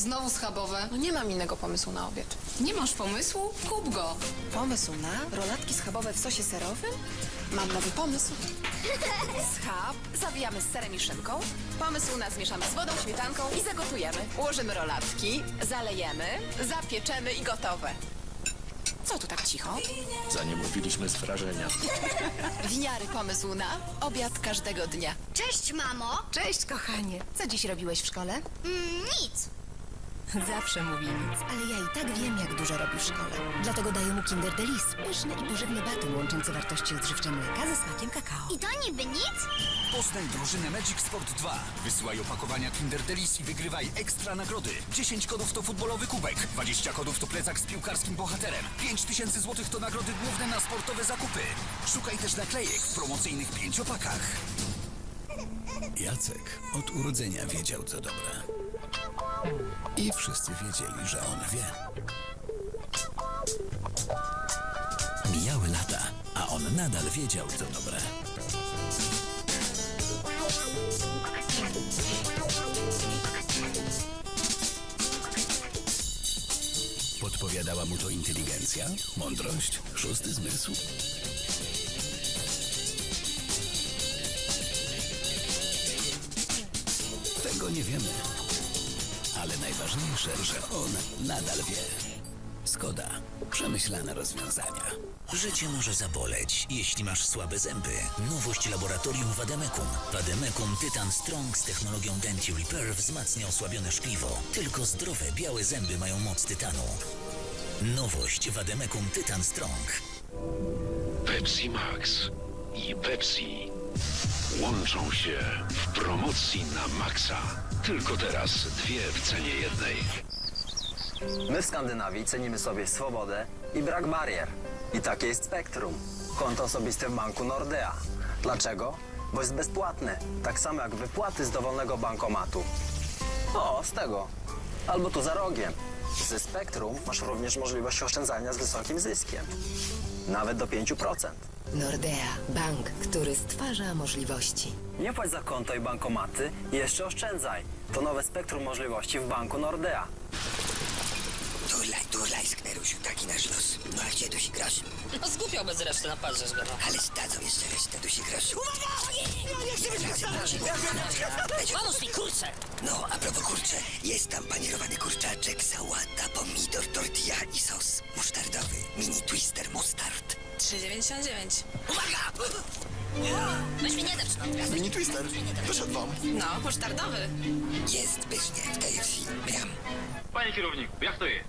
Znowu schabowe. No nie mam innego pomysłu na obiad. Nie masz pomysłu? Kup go. Pomysł na rolatki schabowe w sosie serowym? Mam nowy pomysł. Schab zawijamy z serem i szynką. Pomysł na zmieszamy z wodą, śmietanką i zagotujemy. Ułożymy rolatki, zalejemy, zapieczemy i gotowe. Co tu tak cicho? Zaniemówiliśmy z wrażenia. Winiary pomysł na obiad każdego dnia. Cześć, mamo. Cześć, kochanie. Co dziś robiłeś w szkole? Mm, nic. Zawsze mówi nic, ale ja i tak wiem, jak dużo robi w szkole. Dlatego daję mu Kinder Delice, pyszny i pożywny baton łączący wartości odżywcze mleka ze smakiem kakao. I to niby nic? Poznań drużynę Magic Sport 2. Wysyłaj opakowania Kinder Delice i wygrywaj ekstra nagrody. 10 kodów to futbolowy kubek, 20 kodów to plecak z piłkarskim bohaterem, 5000 złotych to nagrody główne na sportowe zakupy. Szukaj też naklejek w promocyjnych pięciopakach. Jacek od urodzenia wiedział, co dobre. I wszyscy wiedzieli, że on wie. Mijały lata, a on nadal wiedział, co dobre. Podpowiadała mu to inteligencja, mądrość, szósty zmysł. Tego nie wiemy. Ale najważniejsze, że on nadal wie. Skoda. Przemyślane rozwiązania. Życie może zaboleć, jeśli masz słabe zęby. Nowość laboratorium Vademekum. Vademekum Titan Strong z technologią Denti Repair wzmacnia osłabione szkliwo. Tylko zdrowe, białe zęby mają moc tytanu. Nowość Vademekum Titan Strong. Pepsi Max i Pepsi łączą się w promocji na Maxa. Tylko teraz dwie w cenie jednej. My w Skandynawii cenimy sobie swobodę i brak barier. I takie jest Spektrum. Konto osobiste w banku Nordea. Dlaczego? Bo jest bezpłatny. Tak samo jak wypłaty z dowolnego bankomatu. O, z tego. Albo tu za rogiem. Ze Spektrum masz również możliwość oszczędzania z wysokim zyskiem. Nawet do 5%. Nordea, bank, który stwarza możliwości. Nie płać za konto i bankomaty jeszcze oszczędzaj. To nowe spektrum możliwości w banku Nordea. Turlaj, turlaj, sknerusiu, taki nasz los. No a gdzie tu się grasz? No zgłupiał bez reszty na parze, że no. Ale zdadzą jeszcze resztę, tu się grasz. Manus mi kurczę! No, a propos kurcze, jest tam panierowany kurczaczek, sałata, pomidor, tortilla i sos musztardowy. Mini twister mustard. 3,99. Uwaga! Weź mi nie depcz, no. Mini Twister, wyszedł wam. No, pocztardowy. Jest pysznie w KFC. Miam. Panie kierowniku, jak to jest?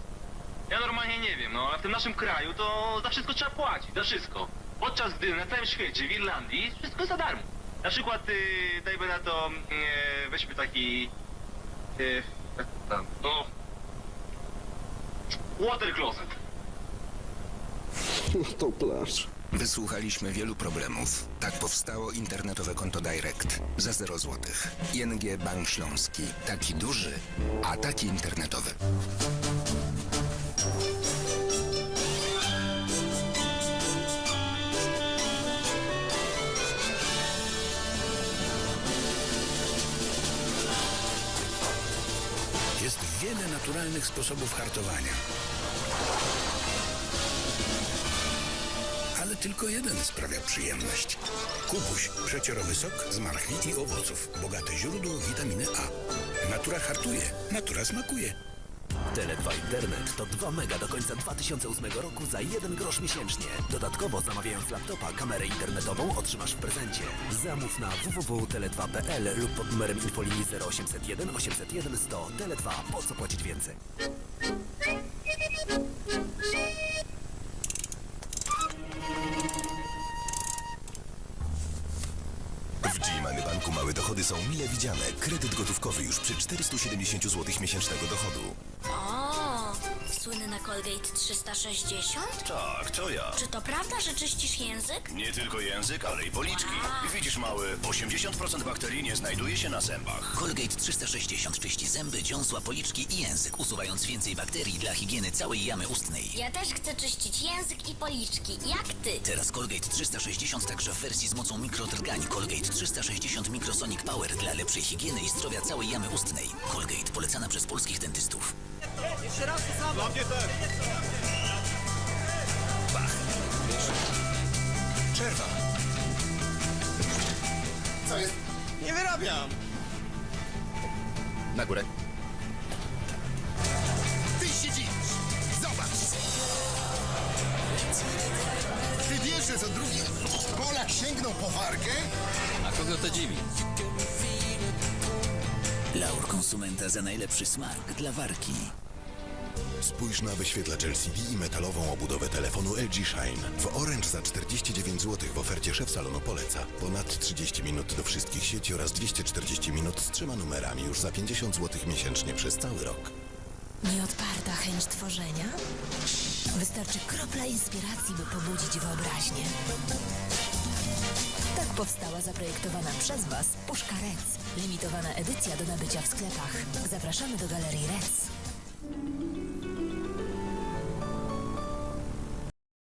Ja normalnie nie wiem, no ale w tym naszym kraju to za wszystko trzeba płacić, za wszystko. Podczas gdy na całym świecie, w Irlandii, wszystko za darmo. Na przykład, yy, dajmy na to, yy, weźmy taki... Yy, to tam, no... Water closet. Wysłuchaliśmy wielu problemów. Tak powstało internetowe konto Direct za 0 zł. ING Bank Śląski. Taki duży, a taki internetowy. Jest wiele naturalnych sposobów hartowania. Ale tylko jeden sprawia przyjemność. Kupuś, przeciorowy sok z marchwi i owoców. Bogate źródło witaminy A. Natura hartuje, natura smakuje. Tele2 Internet to 2 mega do końca 2008 roku za 1 grosz miesięcznie. Dodatkowo zamawiając laptopa, kamerę internetową otrzymasz w prezencie. Zamów na www.tele2.pl lub pod numerem infolinii 0801 801 100. Tele2, po co płacić więcej? Banku małe dochody są mile widziane. Kredyt gotówkowy już przy 470 zł miesięcznego dochodu. O, słynny Colgate 360? Tak, to ja. Czy to prawda, że czyścisz język? Nie tylko język, ale i policzki. I widzisz, mały, 80% bakterii nie znajduje się na zębach. Colgate 360 czyści zęby, dziąsła, policzki i język, usuwając więcej bakterii dla higieny całej jamy ustnej. Ja też chcę czyścić język i policzki, jak ty. Teraz Colgate 360 także w wersji z mocą mikrotrgań. Colgate 360 Microsonic Power dla lepszej higieny i zdrowia całej jamy ustnej. Colgate polecana przez polskich dentystów. Przerwa. Co jest? Nie wyrabiam. Na górę. Ty siedzisz! Zobacz! Ty wiesz, że co drugi Polak sięgnął po warkę? A kogo to dziwi? Laur konsumenta za najlepszy smak dla warki. Spójrz na wyświetlacz LCD i metalową obudowę telefonu LG Shine. W Orange za 49 zł w ofercie szef salonu poleca. Ponad 30 minut do wszystkich sieci oraz 240 minut z trzema numerami już za 50 zł miesięcznie przez cały rok. Nieodparta chęć tworzenia? Wystarczy kropla inspiracji, by pobudzić wyobraźnię. Tak powstała zaprojektowana przez Was puszka Rec. Limitowana edycja do nabycia w sklepach. Zapraszamy do galerii Rec.